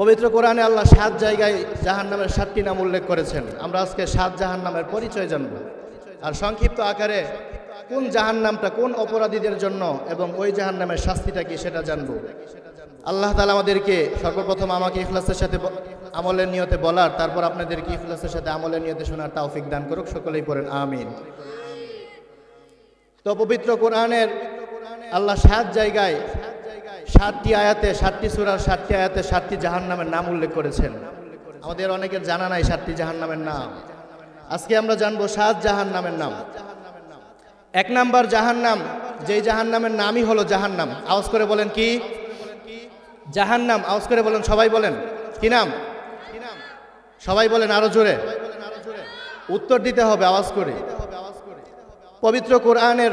পবিত্র কোরআনে আল্লাহ সাত জায়গায় জাহান নামের সাতটি নাম উল্লেখ করেছেন। আমরা আজকে সাত জাহান নামের পরিচয় জানব। আর সংক্ষিপ্ত আকারে কোন জাহান নামটা কোন অপরাধীদের জন্য এবং ওই জাহান নামের শাস্তিটা কি সেটা জানব। আল্লাহ তালা আমাদেরকে সর্বপ্রথম আমাকে ইখলাসের সাথে আমলের নিয়তে বলার, তারপর আপনাদেরকে ইখলাসের সাথে আমলের নিয়তে শোনার তাওফিক দান করুক, সকলেই পড়েন, আমিন। তো পবিত্র কোরআনের আল্লাহ সাত জায়গায় সাতটি আয়াতে, সাতটি সুরার সাতটি আয়াতে সাতটি জাহান নামের নাম উল্লেখ করেছেন। আমাদের অনেকের জানা নাই সাতটি জাহান নামের নাম। আজকে আমরা জানব সাত জাহান নামের নাম। এক নাম্বার জাহান নাম যেই জাহান নামের নামই হলো জাহান নাম আওয়াজ করে বলেন কি? জাহান নাম আওয়াজ করে বলেন, সবাই বলেন। কি নাম? সবাই বলেন আরও জোরে। উত্তর দিতে হবে আওয়াজ করে। পবিত্র কোরআনের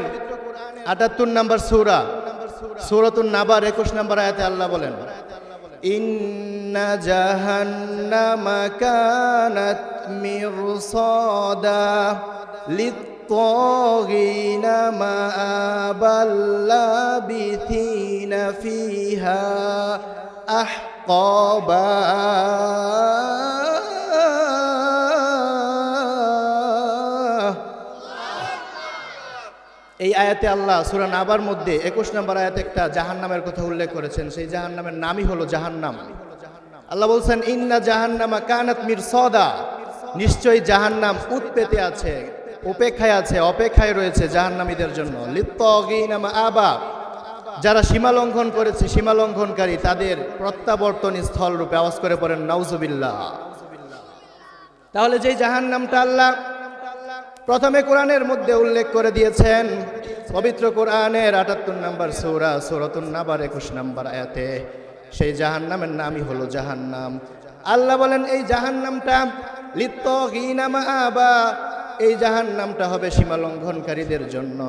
আটাত্তর নাম্বার সৌরা। সৌরাতুন নাবার একুশ নাম্বার আয়াতে আল্লাহ বলেন ইন্না জাহান্নামা কানাত মিরসাদা للطاغين مآبا لابثين فيها أحقابا এই আয়াতে আল্লাহ সুরান আবার মধ্যে একুশ নম্বর আয়াতে একটা জাহান্নামের কথা উল্লেখ করেছেন। সেই জাহান্নামের নামই হলো জাহান্নাম। আল্লাহ বলছেন, ইন্না জাহান্নামা কানাত মির সদা নিশ্চয়ই জাহান্নাম উৎপেতে আছে, উপেক্ষায় আছে, অপেক্ষায় রয়েছে জাহান্নামীদের জন্য। লিপ্ত লিপ্তগিনামা আবা। যারা সীমা লঙ্ঘন করেছে, সীমা লঙ্ঘনকারী, তাদের প্রত্যাবর্তন স্থল রূপে আওয়াজ করে পড়েন, নাউজুবিল্লাহ। তাহলে যেই জাহান্নামটা আল্লাহ প্রথমে কোরআনের মধ্যে উল্লেখ করে দিয়েছেন, পবিত্র কোরআনের আটাত্তর নাম্বার সৌরা, সৌরতুন নাবার একুশ নাম্বার আয়াতে, সেই জাহান্নামের নামই হলো জাহান্নাম। আল্লাহ বলেন, এই জাহান্নামটা লিপ্ত গিনামা আবা এই জাহান্নামটা হবে সীমা লঙ্ঘনকারীদের জন্য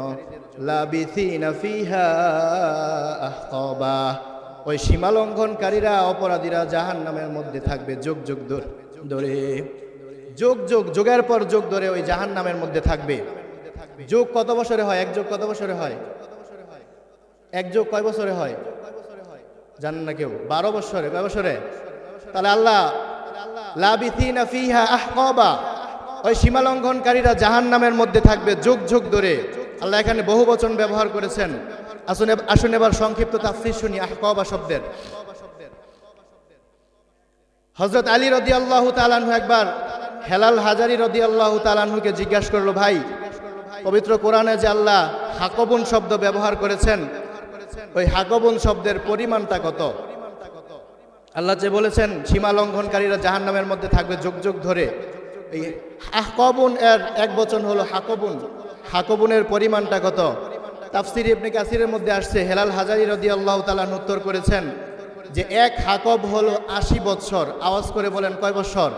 ওই সীমা লঙ্ঘনকারীরা অপরাধীরা জাহান্নামের মধ্যে থাকবে, যুগ যুগ ধরে। যোগ যোগ, যোগের পর যোগ ধরে ওই জাহান নামের মধ্যে থাকবে। যোগ কত বছরে হয়? এক যোগ কত বছরে হয়? এক যোগ কয় বছরে হয়? জানেন না কেউ? বারো বছরে, কয় বছরে? তাহলে আল্লাহ ওই সীমা লঙ্ঘনকারীরা জাহান নামের মধ্যে থাকবে যুগ যুগ ধরে। আল্লাহ এখানে বহু বচন ব্যবহার করেছেন। আসুন আসুন এবার সংক্ষিপ্ত তাফসির শুনি, আহকাবা শব্দের। হজরত আলী রদি আল্লাহ একবার হেলাল হাজারি রদি আল্লাহ তালানহুকে জিজ্ঞাসা করল, ভাই, পবিত্র কোরআনে যে আল্লাহ হাকবুন শব্দ ব্যবহার করেছেন, ওই হাকবুন শব্দের পরিমাণটা কত? আল্লাহ যে বলেছেন, সীমা লঙ্ঘনকারীরা জাহান নামের মধ্যে থাকবে যুগ যুগ ধরে। এই হাকবুন এর এক বচন হলো হাকবুন। হাকবুনের পরিমাণটা কত? তাফসির ইবনে কাসিরের মধ্যে আসছে, হেলাল হাজারি রদি আল্লাহ তালান উত্তর করেছেন যে, এক হাকব হলো আশি বৎসর। আওয়াজ করে বলেন, কয় বৎসর?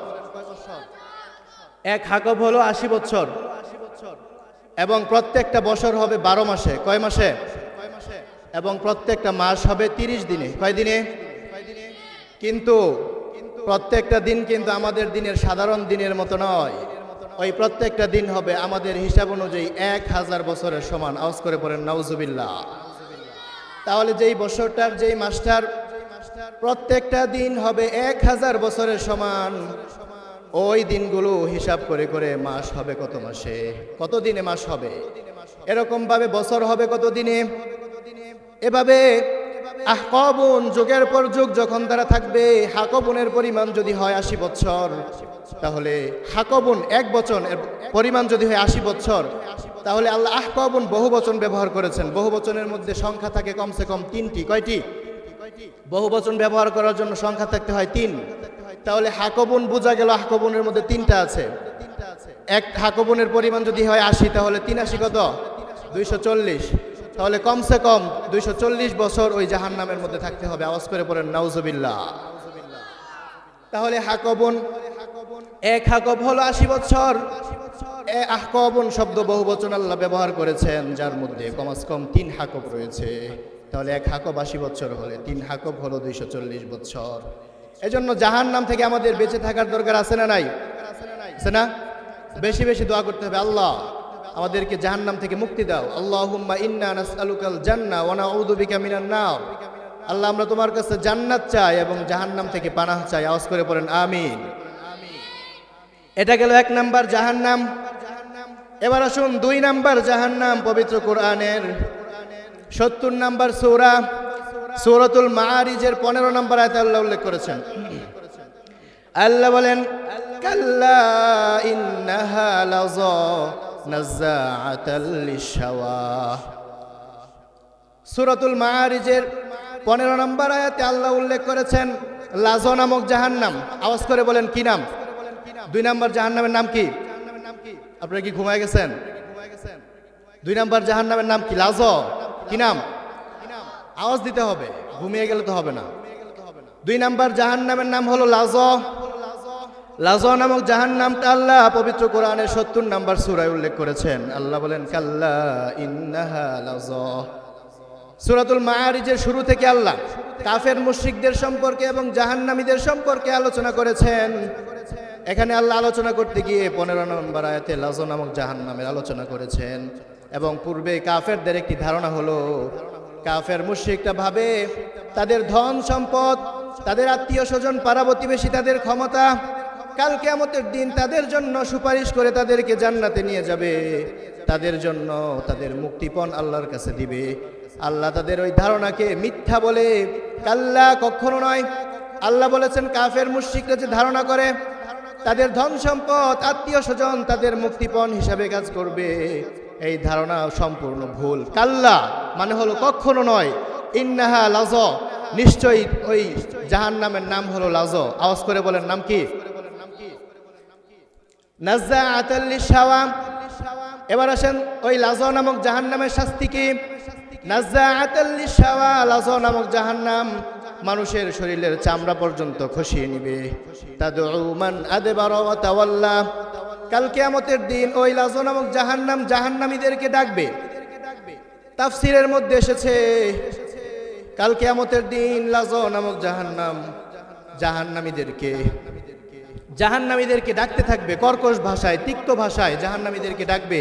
এক হাকব হলো আশি বছর। এবং প্রত্যেকটা বছর হবে বারো মাসে। কয় মাসে? এবং প্রত্যেকটা মাস হবে তিরিশ দিনে। কয় দিনে? কিন্তু প্রত্যেকটা দিন কিন্তু আমাদের দিনের সাধারণ দিনের মতো নয়। ওই প্রত্যেকটা দিন হবে আমাদের হিসাব অনুযায়ী এক হাজার বছরের সমান। আওয়াজ করে পড়েন, নাউজুবিল্লাহ। তাহলে যেই বছরটার, যেই মাসটার প্রত্যেকটা দিন হবে এক হাজার বছরের সমান। ওই দিনগুলো হিসাব করে করে মাস হবে কত মাসে? কত দিনে মাস হবে? এরকম ভাবে বছর হবে কত দিনে? এভাবে আহকবুন যুগের পর যুগ যখন তারা থাকবে হাকবুনের পরিমাণ যদি হয় আশি বছর, তাহলে হাকবুন এক বচন এর পরিমাণ যদি হয় আশি বছর, তাহলে আল্লাহ আহকবুন বহু বচন ব্যবহার করেছেন। বহু বচনের মধ্যে সংখ্যা থাকে কমসে কম তিনটি। কয়টি? বহু বচন ব্যবহার করার জন্য সংখ্যা থাকতে হয় তিন। তাহলে হাকবন বোঝা গেল হাকবনের মধ্যে তিনটা আছে। এক হাকবনের পরিমাণ যদি হয় আশি, তাহলে তিন আশি কত? দুইশো চল্লিশ। তাহলে কমসে কম দুইশো চল্লিশ বছর ওই জাহান নামের মধ্যে থাকতে হবে। আওয়াজ করে পড়েন, নাউজুবিল্লাহ। তাহলে হাকবন, এক হাকব হলো আশি বছর। আহকবুন শব্দ বহু বচন আল্লাহ ব্যবহার করেছেন, যার মধ্যে কমাস কম তিন হাকব রয়েছে। তাহলে এক হাকব আশি বছর হলে তিন হাকব হলো দুইশো চল্লিশ বছর। এজন্য জাহান নাম থেকে আমাদের বেঁচে থাকার দরকার আছে না নাই? আছে না? বেশি বেশি দোয়া করতে হবে, আল্লাহ। আমাদেরকে জাহান্নাম থেকে মুক্তি দাও। নার। আল্লাহ, আমরা তোমার কাছে জান্নাত চাই এবং জাহান্নাম থেকে পানাহ চাই। আওয়াজ করে পড়েন আমিন। এটা গেল এক নাম্বার জাহান্নাম। এবার আসুন দুই নাম্বার জাহান্নাম, পবিত্র কোরআনের সত্তর নাম্বার সৌরা। সৌরতুল মারিজের পনেরো নম্বর আয়তে আল্লাহ উল্লেখ করেছেন। আল্লাহ বলেন, কাল্লা ইন্নাহা লাযা নাযাআতাল লিশাওয়া সূরাতুল মাআরিজের 15 নম্বর আয়াতে আল্লাহ উল্লেখ করেছেন লাজ নামক জাহান্নাম। আওয়াজ করে বলেন, কি নাম? দুই নম্বর জাহান্নামের নাম কি? আপনারা কি ঘুমায় গেছেন? দুই নম্বর জাহান্নামের নাম কি? লাজ কি নাম? আওয়াজ দিতে হবে। ঘুমিয়ে গেলে তো হবে না। দুই নাম্বার জাহান নামের নাম হলো লাজ। লাজ নামক জাহান নামটা আল্লাহ পবিত্র কোরআনের সত্তর নাম্বার সুরায় উল্লেখ করেছেন। আল্লাহ বলেন, কাল্লা ইন্নাহা লাজ। সুরাতুল মায়ারিজের শুরু থেকে আল্লাহ কাফের মুশরিকদের সম্পর্কে এবং জাহান্নামীদের সম্পর্কে আলোচনা করেছেন। এখানে আল্লাহ আলোচনা করতে গিয়ে পনেরো নম্বর আয়াতে লাজ নামক জাহান্নামের আলোচনা করেছেন। এবং পূর্বে কাফেরদের একটি ধারণা হলো কাফের মুশরিকটা ভাবে তাদের ধন সম্পদ, তাদের আত্মীয় স্বজন পাড়া প্রতিবেশী, তাদের ক্ষমতা, কাল কেয়ামতের দিন তাদের জন্য সুপারিশ করে তাদেরকে জান্নাতে নিয়ে যাবে। তাদের জন্য তাদের মুক্তিপণ আল্লাহর কাছে দিবে। আল্লাহ তাদের ওই ধারণাকে মিথ্যা বলে কাল্লা কখনো নয়। আল্লাহ বলেছেন, কাফের মুশরিকরা যে ধারণা করে, তাদের ধন সম্পদ, আত্মীয় স্বজন তাদের মুক্তিপণ হিসাবে কাজ করবে। এই ধারণা সম্পূর্ণ ভুল। কাল্লা মানে হলো কখনো নয়। ইন্নাহা লাজ। নিশ্চয়ই ওই জাহান নামের নাম হলো লাজ। আওয়াজ করে বলেন নাম কি? এবার আসেন ওই লাজ নামক জাহান নামের শাস্তি কি? নামক জাহান নাম মানুষের শরীরের চামড়া পর্যন্ত খসিয়ে নিবে। আদবার ওয়া তাওয়াল্লা। কাল কিয়ামতের দিন ওই লাজ নামক জাহান্নাম জাহান্নামীদেরকে ডাকবে। তাফসিরের মধ্যে এসেছে, কাল কিয়ামতের দিন লাজ নামক জাহান্নাম জাহান্নামীদেরকে। জাহান্নামীদেরকে ডাকতে থাকবে কর্কশ ভাষায়, তিক্ত ভাষায় জাহান্নামীদেরকে ডাকবে।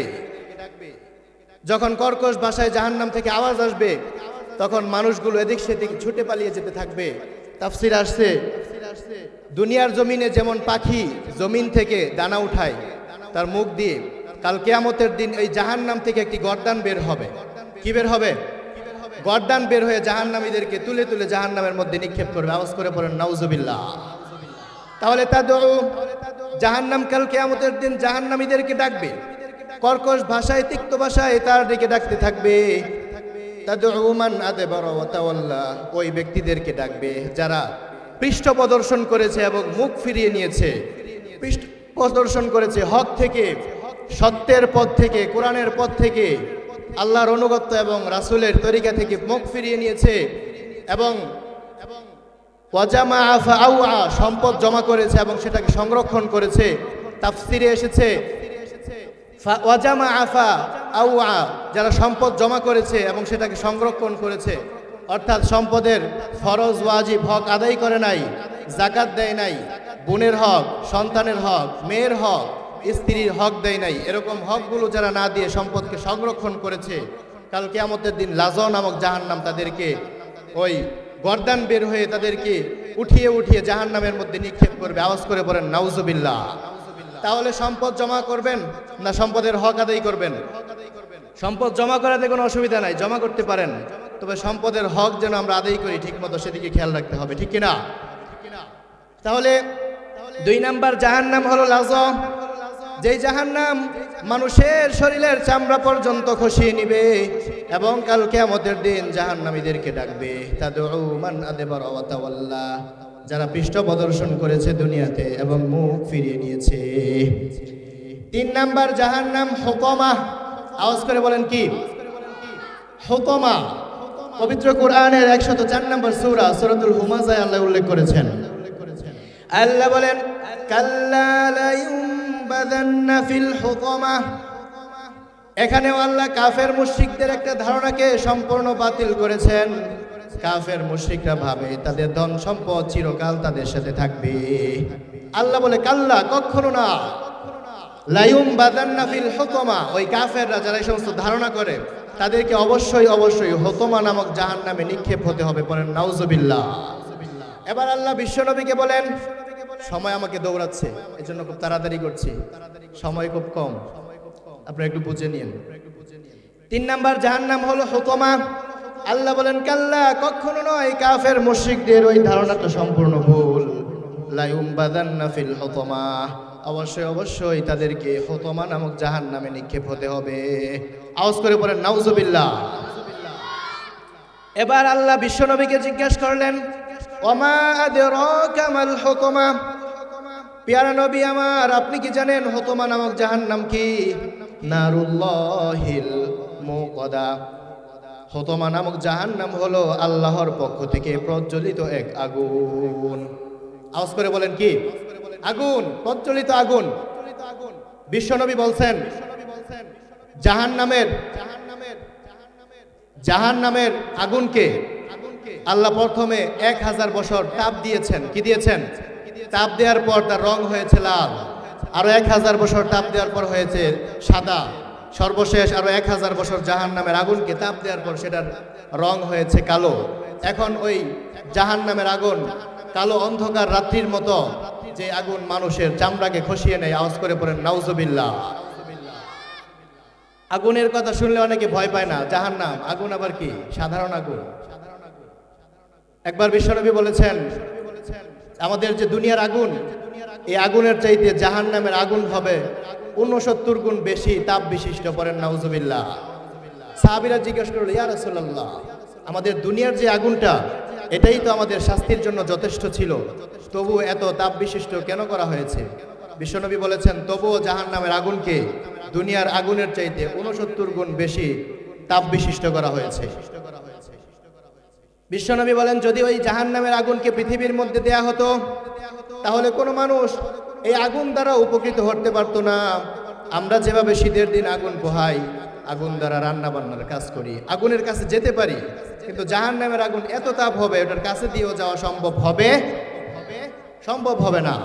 যখন কর্কশ ভাষায় জাহান্নাম থেকে আওয়াজ আসবে, তখন মানুষগুলো এদিক সেদিক ছুটে পালিয়ে যেতে থাকবে। তাফসির আসছে, দুনিয়ার জমিনে যেমন পাখি জমিন থেকে দানা উঠায় তার মুখ দিয়ে, কাল কেয়ামতের দিন এই জাহান্নাম থেকে একটি গর্দান বের হবে। কি বের হবে? গর্দান বের হয়ে জাহান্নামীদেরকে তুলে তুলে জাহান্নামের মধ্যে নিক্ষেপ করবে। আওয়াজ করে পড়েন নাউজুবিল্লাহ। তাহলে তা জাহান্নাম কাল কেয়ামতের দিন জাহান্নামীদেরকে ডাকবে। কর্কশ ভাষায়, তিক্ত ভাষায় তার দিকে ডাকতে থাকবে। ওই ব্যক্তিদেরকে ডাকবে যারা পৃষ্ঠ প্রদর্শন করেছে এবং মুখ ফিরিয়ে নিয়েছে। প্রদর্শন করেছে হক থেকে, সত্যের পথ থেকে, কোরআনের পথ থেকে, আল্লাহর অনুগত্য এবং রাসূলের তরিকা থেকে মুখ ফিরিয়ে নিয়েছে এবং ওয়াজামা আফা সম্পদ জমা করেছে এবং সেটাকে সংরক্ষণ করেছে, তাফসিরে এসেছে ওয়াজামা আফা যারা সম্পদ জমা করেছে এবং সেটাকে সংরক্ষণ করেছে, অর্থাৎ সম্পদের ফরজ, ওয়াজিব হক আদায় করে নাই জাকাত দেয় নাই, বোনের হক, সন্তানের হক, মেয়ের হক, স্ত্রীর হক দেয় নাই। এরকম হকগুলো যারা না দিয়ে সম্পদকে সংরক্ষণ করেছে, কাল কেয়ামতের দিন লাজ নামক জাহান্নাম তাদেরকে ওই গর্দান বের হয়ে তাদেরকে উঠিয়ে উঠিয়ে জাহান্নামের মধ্যে নিক্ষেপ করবে। আওয়াজ করে বলেন, নাউজুবিল্লাহ। তাহলে সম্পদ জমা করবেন না সম্পদের হক আদায় করবেন? সম্পদ জমা করাতে কোনো অসুবিধা নাই, জমা করতে পারেন। তবে সম্পদের হক যেন আমরা আদায় করি ঠিক মতো সেদিকে খেয়াল রাখতে হবে, ঠিক কিনা? তাহলে দুই নাম্বার জাহান নাম হলো লাজ। যেই জাহান্নাম মানুষের শরীরের চামড়া পর্যন্ত খসিয়ে নিবে এবং কাল কেয়ামতের দিন জাহান্নামীদেরকে ডাকবে। যারা পৃষ্ঠ প্রদর্শন করেছে দুনিয়াতে এবং মুখ ফিরিয়ে নিয়েছে। তিন নাম্বার জাহান নাম হুকমা। আওয়াজ করে বলেন কি? হুকমা। পবিত্র কোরআনের একশত চার নম্বর সূরা সূরাতুল হুমাজায় আল্লাহ উল্লেখ করেছেন। আল্লাহ বলেন এখানেও আল্লাহ কাফের মুশরিকদের একটা ধারণাকে সম্পূর্ণ বাতিল করেছেন। কাফের মুশরিকরা ভাবে তাদের ধন সম্পদ চিরকাল তাদের সাথে থাকবে। আল্লাহ বলে, কাল্লা, কখনো না। লাইউম বাদান্না ফিল হুকমা, ওই কাফেররা যারা এই সমস্ত ধারণা করে, তাদেরকে অবশ্যই অবশ্যই হতমা নামক জাহান নামে নিক্ষেপ হতে হবে বলেন, নাউজুবিল্লাহ। এবার আল্লাহ বিশ্বনবীকে বলেন সময় আমাকে দৌড়াচ্ছে এই জন্য খুব তাড়াতাড়ি করছি। সময় খুব কম। আপনারা একটু বুঝে নিন। তিন নাম্বার জাহান নাম হলো হতমা। আল্লাহ বলেন, কাল্লা, কখনো নয়, কাফের মুশরিকদের ওই ধারণাটা সম্পূর্ণ ভুল। লাইউম বাদান্না ফিল হতমা। অবশ্যই অবশ্যই তাদেরকে হতমা নামক জাহান নামে নিক্ষেপ হতে হবে। আওয়াজ করে পড়েন নাউজুবিল্লাহ। এবার আল্লাহ বিশ্বনবীকে জিজ্ঞেস করলেন হুতমা পিয়ারা নবী আমার, আপনি কি জানেন হতমা নামক জাহান নাম কি হতমা নামক জাহান নাম হলো আল্লাহর পক্ষ থেকে প্রজ্বলিত এক আগুন। আওয়াজ করে বলেন কি? আগুন, প্রজ্বলিত আগুন। বিশ্বনবী বলছেন জাহান নামের জাহান নামের জাহান নামের আগুনকে আল্লাহ প্রথমে এক হাজার বছর তাপ দিয়েছেন। কি দিয়েছেন? তাপ দেওয়ার পর তার রং হয়েছে লাল। আরও এক হাজার বছর তাপ দেওয়ার পর হয়েছে সাদা। সর্বশেষ আরও এক হাজার বছর জাহান নামের আগুনকে তাপ দেওয়ার পর সেটার রং হয়েছে কালো। এখন ওই জাহান নামের আগুন কালো অন্ধকার রাত্রির মতো যে আগুন মানুষের চামড়াকে খসিয়ে নেয়, আওয়াজ করে পড়েন, নাউজুবিল্লাহ। আগুনের কথা শুনলে অনেকে ভয় পায় না জাহান নাম আগুন আবার কি? সাধারণ আগুন। একবার বিশ্বনবী বলেছেন, আমাদের যে দুনিয়ার আগুন, এই আগুনের চাইতে জাহান নামের আগুন হবে উনসত্তর গুণ বেশি, তাপ বিশিষ্ট। পড়েন নাউজুবিল্লাহ। সাহাবিরা জিজ্ঞেস করল, ইয়া রাসূলুল্লাহ, আমাদের দুনিয়ার যে আগুনটা, এটাই তো আমাদের শাস্তির জন্য যথেষ্ট ছিল। তবু এত তাপ বিশিষ্ট কেন করা হয়েছে? বিশ্বনবী বলেছেন, তবুও জাহান নামের আগুনকে দুনিয়ার আগুনের চাইতে উনসত্তর গুণ বেশি তাপ বিশিষ্ট করা হয়েছে। বিশ্বনবী বলেন, যদি ওই জাহান নামের আগুনকে পৃথিবীর মধ্যে দেয়া হতো, তাহলে কোনো মানুষ এই আগুন দ্বারা উপকৃত হতে পারতো না। আমরা যেভাবে শীতের দিন আগুন পোহাই, আগুন দ্বারা রান্না বান্নার কাজ করি, আগুনের কাছে যেতে পারি, কিন্তু জাহান নামের আগুন এত তাপ হবে, ওটার কাছে দিয়েও যাওয়া সম্ভব হবে? সম্ভব হবে না।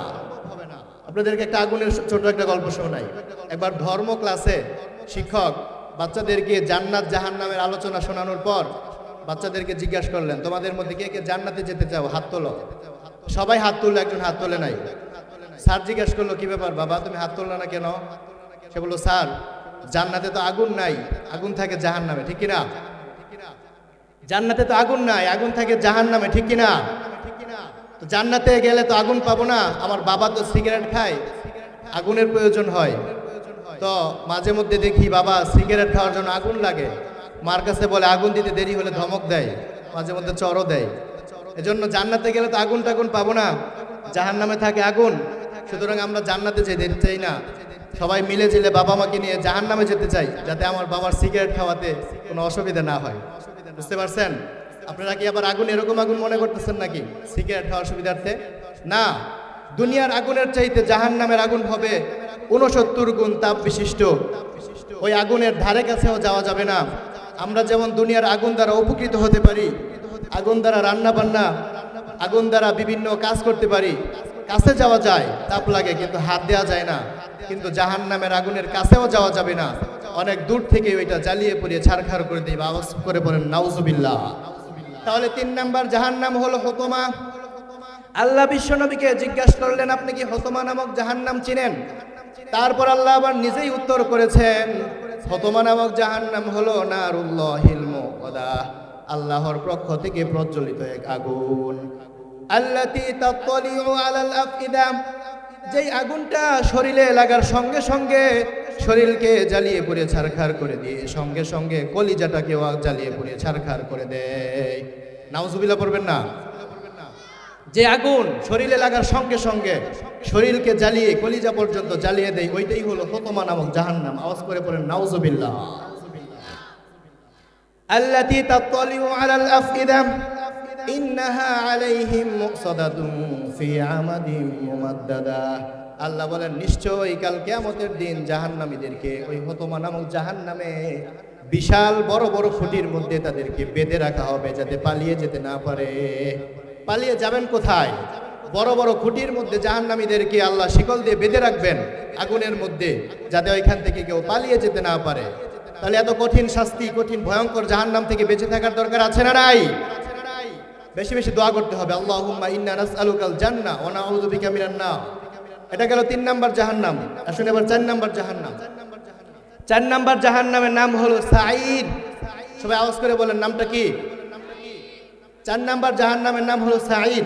আপনাদেরকে একটা আগুনের ছোট একটা গল্প শোনাই। একবার ধর্ম ক্লাসে শিক্ষক বাচ্চাদেরকে জান্নাত জাহান নামের আলোচনা শোনানোর পর বাচ্চাদেরকে জিজ্ঞাসা করলেন, তোমাদের মধ্যে কে কে জান্নাতে যেতে চাও? হাত তোলো। সবাই হাত তুললো, একজন হাত তোলে নাই। স্যার জিজ্ঞাসা করল, কি ব্যাপার? বাবা, তুমি হাত তুললো না কেন? সে বলল, স্যার, জান্নাতে তো আগুন নাই, আগুন থাকে জাহান নামে ঠিক কিনা? জান্নাতে তো আগুন নাই, আগুন থাকে জাহান নামে ঠিক কিনা? তো জান্নাতে গেলে তো আগুন পাবো না, আমার বাবা তো সিগারেট খায়, আগুনের প্রয়োজন হয়। তো মাঝে মধ্যে দেখি, বাবা, সিগারেট খাওয়ার জন্য আগুন লাগে। মার কাছে বলে, আগুন দিতে দেরি হলে ধমক দেয়, মাঝে মধ্যে চরও দেয়। এজন্য জান্নাতে গেলে তো আগুন টাগুন পাবো না। জাহান নামে থাকে আগুন। সুতরাং আমরা জান্নাতে যেতে চাই না। সবাই মিলে জিলে বাবা মাকে নিয়ে জাহান নামে যেতে চাই, যাতে আমার বাবার সিগারেট খাওয়াতে কোনো অসুবিধা না হয়। বুঝতে পারছেন? আপনারা কি আবার আগুন এরকম আগুন মনে করতেছেন নাকি? সিগারেট খাওয়ার সুবিধার্থে? না। দুনিয়ার আগুনের চাইতে জাহান নামের আগুন হবে উনসত্তর গুণ তাপ বিশিষ্ট ওই আগুনের ধারে কাছেও যাওয়া যাবে না। আমরা যেমন দুনিয়ার আগুন দ্বারা উপকৃত হতে পারি, আগুন দ্বারা রান্না বান্না, আগুন দ্বারা বিভিন্ন কাজ করতে পারি, কাছে যাওয়া যায়, তাপ লাগে কিন্তু হাত দেওয়া যায় না। কিন্তু জাহান নামের আগুনের কাছেও যাওয়া যাবে না। অনেক দূর থেকে ওইটা জ্বালিয়ে পুড়িয়ে ছাড়খাড় করে দিই বা আওয়াজ করে বলেন, নাউজুবিল্লাহ। তাহলে তিন নাম্বার জাহান নাম হলো হতমা। আল্লাহ বিশ্বনবীকে জিজ্ঞাসা করলেন, আপনি কি হতমা নামক জাহান নাম চিনেন? তারপর আল্লাহ আবার নিজেই উত্তর করেছেন হতমা নামক জাহান নাম হলো নারুল্লাহিল মুকদা আল্লাহর পক্ষ থেকে প্রজ্বলিত এক আগুন। আল্লাতি তাত্তালিউ আলাল আফইদা, যেই আগুনটা শরীরে লাগার সঙ্গে সঙ্গে শরীরকে জ্বালিয়ে পুড়ে ছারখার করে দিয়ে, সঙ্গে সঙ্গে কলিজাটাকেও জ্বালিয়ে পুড়ে ছারখার করে দেয়। নাউজুবিল্লাহ পড়বেন না? যে আগুন শরীরে লাগার সঙ্গে সঙ্গে শরীরকে জ্বালিয়ে, কলিজা পর্যন্ত জ্বালিয়ে দেয় ওইটাই হলো হতমা নামক জাহান্নাম। আওয়াজ করে পড়েন নাউজুবিল্লাহ। আল্লাতি তাত্তালিউ আলাল আফইদা, ইন্নাহা আলাইহিম মুকসাদাতুন ফি আমাদিন মুমাদ্দাদা। আল্লাহ বলেন, নিশ্চয়ই কাল কিয়ামতের দিন জাহান্নামীদেরকে ওই হতমা নামক জাহান্নামে বিশাল বড় বড় খুঁটির মধ্যে তাদেরকে বেঁধে রাখা হবে, যাতে পালিয়ে যেতে না পারে। পালিয়ে যাবেন কোথায়? বড় বড় খুঁটির মধ্যে জাহান্নামীদেরকে আল্লাহ শিকল দিয়ে বেঁধে রাখবেন আগুনের মধ্যে, যাতে ওইখান থেকে কেউ পালিয়ে যেতে না পারে। তাহলে এত কঠিন শাস্তি, কঠিন ভয়ঙ্কর জাহান্নাম থেকে বেঁচে থাকার দরকার আছে না নাই? বেশি বেশি দোয়া করতে হবে, আল্লাহুম্মা ইন্না নাসআলুকাল জান্নাহ ওয়া নাউযু বিকা মিনান এটা গেল তিন নাম্বার জাহান্নাম। আসুন এবার চার নাম্বার জাহান্নাম। চার নাম্বার জাহান্নামের নাম হলো সাঈদ। সবাই আওয়াজ করে বলেন, নামটা কি? চার নাম্বার জাহান্নামের নাম হলো সাঈদ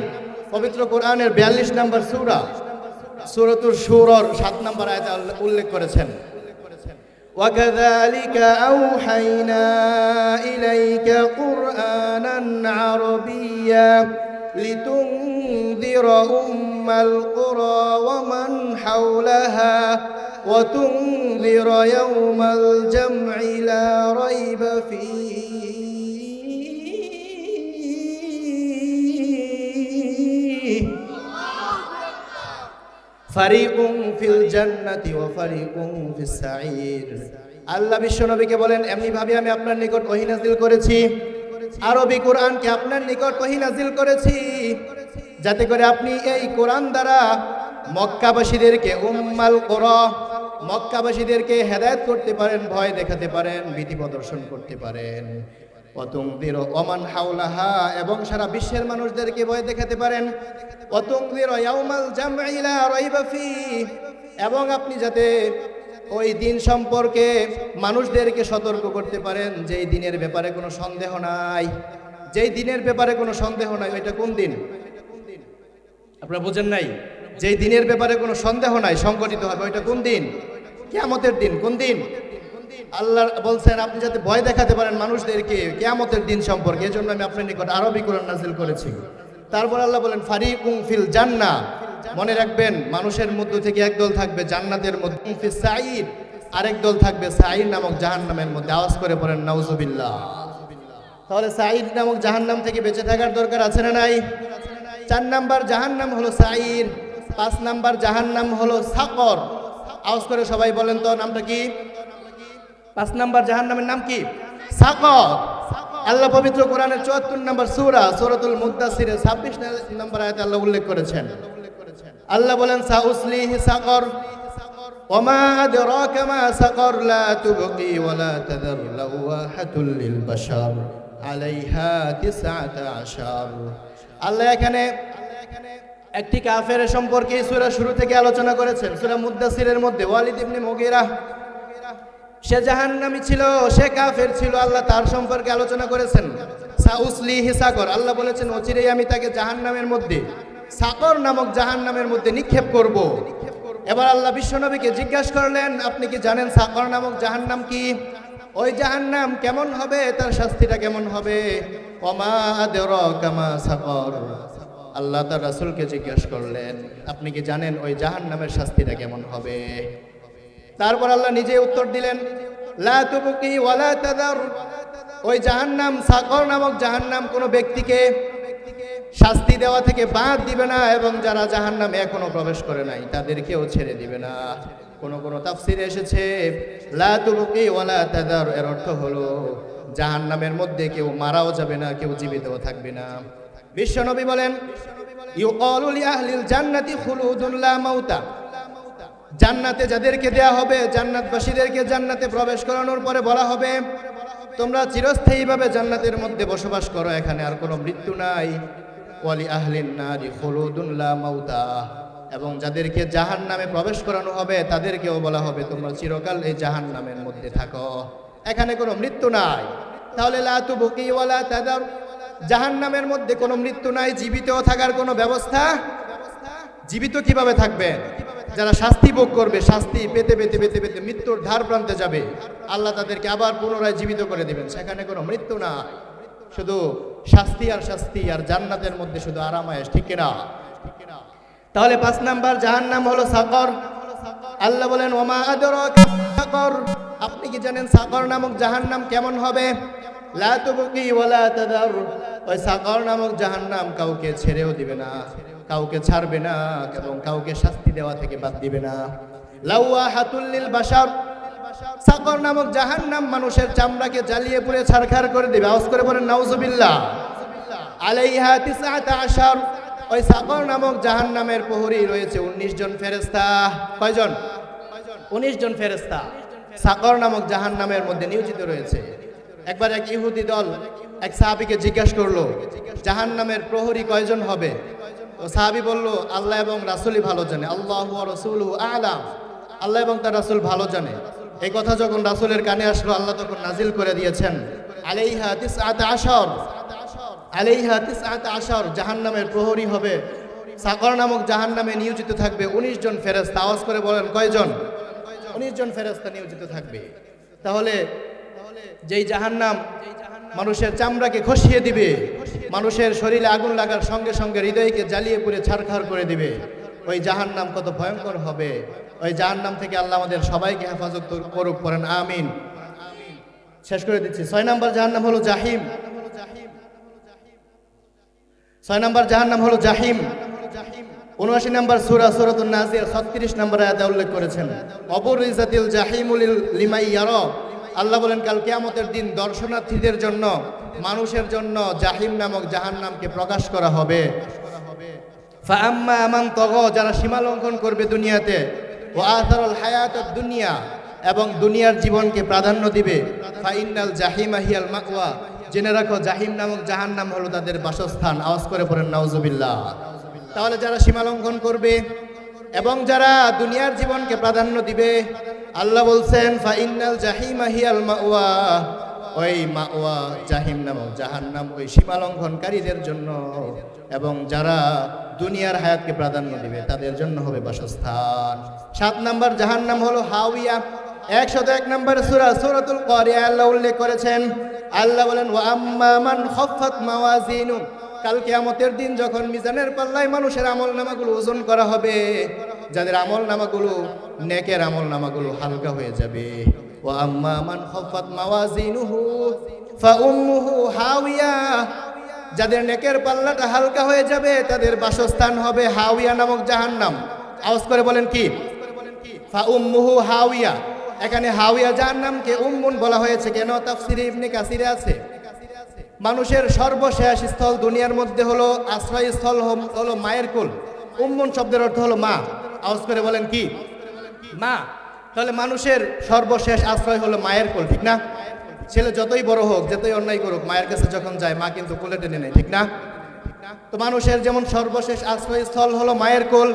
পবিত্র কোরআনের বিয়াল্লিশ নাম্বার সূরা সূরাতুর শুরর সাত নাম্বার আয়াতে আল্লাহ উল্লেখ করেছেন وكذلك أوحينا إليك قرآنا عربيا لتنذر أم القرى ومن حولها وتنذر يوم الجمع لا ريب فيه ফারিকুম ফিল জান্নাতি ওয়া ফারিকুম ফিস সাঈর। আল্লাহ বিশ্বনবীকে বলেন, এমনি ভাবে আমি আপনার নিকট ওহী নাযিল করেছি। আরবি কোরআনকে আপনার নিকট ওহী নাযিল করেছি। যাতে করে আপনি এই কোরআন দ্বারা মক্কাবাসীদেরকে উম্মাল কোরা মক্কাবাসীদেরকে হেদায়েত করতে পারেন, ভয় দেখাতে পারেন, ভীতি প্রদর্শন করতে পারেন। অতুংদির অমান হাওলাহা, এবং সারা বিশ্বের মানুষদেরকে ভয় দেখাতে পারেন? অতুংদির ইয়াউমাল জামইলা রাইবা ফি, এবং আপনি যাতে ওই দিন সম্পর্কে মানুষদেরকে সতর্ক করতে পারেন যে এই দিনের ব্যাপারে কোনো সন্দেহ নাই। যেই দিনের ব্যাপারে কোনো সন্দেহ নাই, ওইটা কোন দিন? আপনারা বুঝেন নাই? যেই দিনের ব্যাপারে কোনো সন্দেহ নাই, সংগঠিত হবে, ওইটা কোন দিন? কিয়ামতের দিন, কোন দিন? আল্লাহ বলছেন, আপনি যাতে ভয় দেখাতে পারেন মানুষদেরকে কিয়ামতের দিন সম্পর্কে, এজন্য আমি আপনার নিকট আরবি কোরআন নাজিল করেছি। তারপর আল্লাহ বলেন, ফারিকুম ফিল জান্নাহ। মনে রাখবেন, মানুষের মধ্য থেকে একদল থাকবে জান্নাতের মধ্যে সাঈদ। আরেক দল থাকবে সাঈদ নামক জাহান্নামের মধ্যে। আওয়াজ করে পড়েন, নাউজুবিল্লাহ। তাহলে সাঈদ নামক জাহান্নাম থেকে বেঁচে থাকার দরকার আছে না নাই? চার নাম্বার জাহান্নাম হলো সাঈদ, পাঁচ নাম্বার জাহান্নাম হলো সাকর। আওয়াজ করে সবাই বলেন তো, নামটা কি? পাঁচ নাম্বার জাহান্নামের নাম কি সাকর আল্লাহ পবিত্র কোরআনের চুয়াত্তর নাম্বার সূরা সূরাতুল মুদ্দাসিরে ছাব্বিশ নাম্বার আয়াতে আল্লাহ উল্লেখ করেছেন আল্লাহ বলেন সাউসলিহি সাকর وما أدراك ما سقر لا تبقي ولا تذر لواحة للبشر عليها تسعة عشر আল্লাহ এখানে একটি কাফের সম্পর্কে এই সূরা শুরু থেকে আলোচনা করেছেন সূরা মুদ্দাসিরের মধ্যে ওয়ালিদ ইবনে মুগীরা সে জাহান্নামী ছিল, সে কাফের ছিল, আল্লাহ তার সম্পর্কে আলোচনা করেছেন। সাউসলি হিসাকর আল্লাহ বলেছেন, অচিরেই আমি তাকে জাহান্নামের মধ্যে, সাকর নামক জাহান্নামের মধ্যে নিক্ষেপ করব। এবার আল্লাহ বিশ্বনবীকে জিজ্ঞাসা করলেন, আপনি কি জানেন সাকর নামক জাহান্নাম কি? ওই জাহান্নাম কেমন হবে? তার শাস্তিটা কেমন হবে? ওমা আদর কামা সাকর। আল্লাহ তার রাসূলকে জিজ্ঞাসা করলেন, আপনি কি জানেন ওই জাহান্নামের শাস্তিটা কেমন হবে? তারপর আল্লাহ নিজে উত্তর দিলেন তুবকি ওয়ালা তাদার। ওই জাহান্নাম সাকর নামক জাহান্নাম কোনো ব্যক্তিকে শাস্তি দেওয়া থেকে বাদ দিবে না এবং যারা জাহান্নামে এখনও প্রবেশ করে নাই, তাদেরকেও ছেড়ে দিবে না। কোন কোন তাফসিরে এসেছে ওয়ালা এর অর্থ হলো, জাহান্নামের মধ্যে কেউ মারাও যাবে না, কেউ জীবিতও থাকবে না। বিশ্বনবী বলেন, ইউকালু লি আহলিল জান্নাতি খুলুদুন মাউতা। জান্নাতে যাদেরকে দেয়া হবে, জান্নাতবাসীদেরকে জান্নাতে প্রবেশ করানোর পরে বলা হবে, তোমরা চিরস্থায়ীভাবে জান্নাতের মধ্যে বসবাস করো, এখানে আর কোনো মৃত্যু নাই। ওয়ালি আহলিন নারি খুলুদুন লা মাউতা। এবং যাদেরকে জাহান নামে প্রবেশ করানো হবে, তাদেরকেও বলা হবে, তোমরা চিরকাল এই জাহান নামের মধ্যে থাকো। এখানে কোনো মৃত্যু নাই। তাহলে লা তুবকি ওয়ালা তাদার। জাহান নামের মধ্যে কোনো মৃত্যু নাই, জীবিত থাকার কোনো ব্যবস্থা? জীবিত কীভাবে থাকবে যারা শাস্তি ভোগ করবে, শাস্তি পেতে পেতে পেতে পেতে মৃত্যুর ধার প্রান্তে যাবে, আল্লাহ তাদেরকে আবার পুনরায় জীবিত করে দিবেন। সেখানে কোনো মৃত্যু না। শুধু শাস্তি আর শাস্তি আর জান্নাতের মধ্যে শুধু আরামায়েশ ঠিক কিনা? তাহলে পাঁচ নাম্বার, জাহান্নাম হলো সাকর আল্লাহ বলেন, ওমা আদরাকা সাকর আপনি কি জানেন সাকর নামক জাহান্নাম কেমন হবে? লা ওয়ালা তাদার। ওই সাকর নামক জাহান্নাম কাউকে ছেড়েও দিবে না। কাউকে ছাড়বে না এবং কাউকে শাস্তি দেওয়া থেকে বাদ দিবে না। লাউয়া হাতুল্লিল বাসার সাকর নামক জাহান্নাম মানুষের চামড়াকে জ্বালিয়ে পুড়ে ছারখার করে দিবে। আওয়াজ করে বলেন, নাউজুবিল্লাহ। আলাইহা তিসআতা আশার, ওই সাকর নামক জাহান্নামের প্রহরী রয়েছে উনিশ জন ফেরেস্তা কয়জন? উনিশ জন ফেরেস্তা সাকর নামক জাহান নামের মধ্যে নিয়োজিত রয়েছে। একবার এক ইহুদি দল এক সাহাবিকে জিজ্ঞাসা করল জাহান নামের প্রহরী কয়জন হবে? সাহাবি বলল, আল্লাহ এবং রাসুলই ভালো জানে। আল্লাহ রসুল আলাম। আল্লাহ এবং তার রাসুল ভালো জানে। এই কথা যখন রাসুলের কানে আসলো, আল্লাহ তখন নাজিল করে দিয়েছেন, আলাইহা তিসআত আশর। আলাইহা তিসআত আশর, জাহান্নামের প্রহরী হবে। সাকর নামক জাহান্নামে নিয়োজিত থাকবে ১৯ জন ফেরেশতা। আওয়াজ করে বলেন, কয়জন? ১৯ জন ফেরেশতা নিয়োজিত থাকবে। তাহলে যেই জাহান্নাম মানুষের চামড়াকে খসিয়ে দিবে মানুষের শরীরে আগুন লাগার সঙ্গে সঙ্গে হৃদয়কে জ্বালিয়ে পুড়ে ছারখার করে দিবে। ওই জাহান্নাম কত ভয়ঙ্কর হবে। ওই জাহান্নাম থেকে আল্লাহ আমাদের সবাইকে হেফাজত করুক করেন আমিন। শেষ করে দিচ্ছি। ছয় নম্বর জাহান্নাম হলো জাহিম। ছয় নম্বর জাহান্নাম হলো জাহিম। উনআশি নম্বর সুরা সুরাতুন নাজির ছত্রিশ নম্বর আয়াতে উল্লেখ করেছেন অপর ইজাতিল জাহিমুল লিমাই ইয়ার। আল্লাহ বলেন, কাল কেয়ামতের দিন দর্শনার্থীদের জন্য, মানুষের জন্য জাহিম নামক জাহান্নামকে প্রকাশ করা হবে। তগ যারা সীমা লঙ্ঘন করবে দুনিয়াতে ও আথারুল হায়াত দুনিয়া এবং দুনিয়ার জীবনকে প্রাধান্য দিবে, ফাইনাল জাহিম আহিয়াল মাকওয়া জেনে রাখো, জাহিম নামক জাহান্নাম হলো তাদের বাসস্থান। আওয়াজ করে পড়েন, নাউজুবিল্লাহ তাহলে যারা সীমা লঙ্ঘন করবে এবং যারা দুনিয়ার জীবনকে প্রাধান্য দিবে, আল্লাহ বলছেন, ফাইনাল জাহিম আহিয়াল মাওয়া। ওই মাওয়া, জাহিম নামক জাহান্নাম, ওই সীমা লঙ্ঘনকারীদের জন্য। এবং যারা দুনিয়ার হায়াতকে প্রাধান্য দিবে, তাদের জন্য হবে বাসস্থান। সাত নাম্বার জাহান্নাম হলো হাউইয়া একশত এক নম্বর সুরা, সুরাতুল করিয়া আল্লাহ উল্লেখ করেছেন, আল্লাহ বলেন, ওয়া আম্মা মান খফফাত মাওয়াজিনু কাল কিয়ামতের দিন যখন মিজানের পাল্লায় মানুষের আমল নামাগুলো ওজন করা হবে, যাদের আমল নামাগুলো নেকের আমল নামাগুলো হালকা হয়ে যাবে। ও আম্মা মান খফাত মাওয়াজিনুহু ফাউম্মুহু হাওিয়া। যাদের নেকের পাল্লাটা হালকা হয়ে যাবে, তাদের বাসস্থান হবে হাওিয়া নামক জাহান্নাম। আওয়াজ করে বলেন কি? ফাউম্মুহু হাওিয়া। এখানে হাওিয়া জাহান্নামকে উম্মুন বলা হয়েছে। কেন? তাফসিরে ইবনে কাসিরে আছে। মানুষের সর্বশেষ স্থল দুনিয়ার মধ্যে হলো আশ্রয়স্থল হলো মায়ের কোল। উম্মন শব্দের অর্থ হলো মা। আওয়াজ করে বলেন কি? মা। তাহলে মানুষের সর্বশেষ আশ্রয় হলো মায়ের কোল, ঠিক না? ছেলে যতই বড় হোক, যতই অন্যায় করুক, মায়ের কাছে যখন যায়, মা কিন্তু কোলে টেনে নেয়, ঠিক না? তো মানুষের যেমন সর্বশেষ আশ্রয়স্থল হলো মায়ের কোল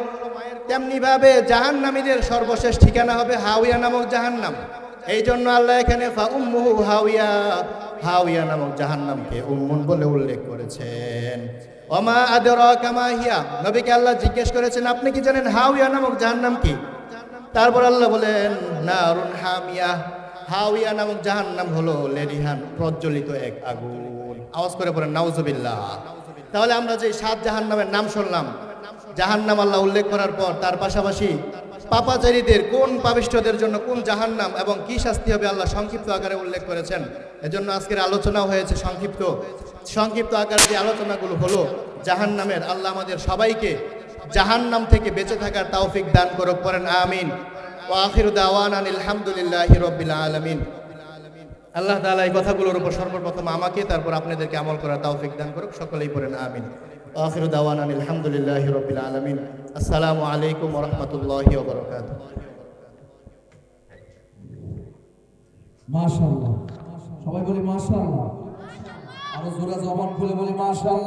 তেমনি ভাবে জাহান্নামীদের সর্বশেষ ঠিকানা হবে হাউইয়া নামক জাহান্নাম। এই জন্য আল্লাহ এখানে উম্মুহু হাউইয়া হাউইয়া নামক জাহান্নামকে উম্মুন বলে উল্লেখ করেছেন। ওমা আদর কামা হিয়া, নবীকে আল্লাহ জিজ্ঞেস করেছেন, আপনি কি জানেন হাউইয়া নামক জাহান্নাম কি? তারপর আল্লাহ বলেন না নারুন হামিয়া হাউইয়া নামক জাহান্নাম হলো লেডিহান প্রজ্বলিত এক আগুন। আওয়াজ করে পড়েন, নাউজুবিল্লাহ। তাহলে আমরা যে সাত জাহান্নামের নাম শুনলাম, জাহান্নাম আল্লাহ উল্লেখ করার পর তার পাশাপাশি পাপাচারীদের কোন পাবিষ্টদের জন্য কোন জাহান্নাম এবং কি শাস্তি হবে আল্লাহ সংক্ষিপ্ত আকারে উল্লেখ করেছেন। এজন্য আজকের আলোচনাও হয়েছে সংক্ষিপ্ত। সংক্ষিপ্ত আকারে যে আলোচনাগুলো হলো, জাহান্নামের আল্লাহ আমাদের সবাইকে জাহান্নাম থেকে বেঁচে থাকার তাওফিক দান করুক করেন আমিন। ও আখির দাওয়ান আলহামদুলিল্লাহ রবিল আলমিন। আল্লাহ তাআলা এই কথাগুলোর উপর সর্বপ্রথম আমাকে, তারপর আপনাদেরকে আমল করার তাওফিক দান করুক, সকলেই পড়েন আমিন। আখির দাওয়ান আলহামদুলিল্লাহ রবিল আলমিন। আসসালামু আলাইকুম রহমতুল্লাহ বরকাত মাশাআল্লাহ। সবাই বলি মাশাআল্লাহ। আরও জোরে জবান খুলে বলি মাশাআল্লাহ।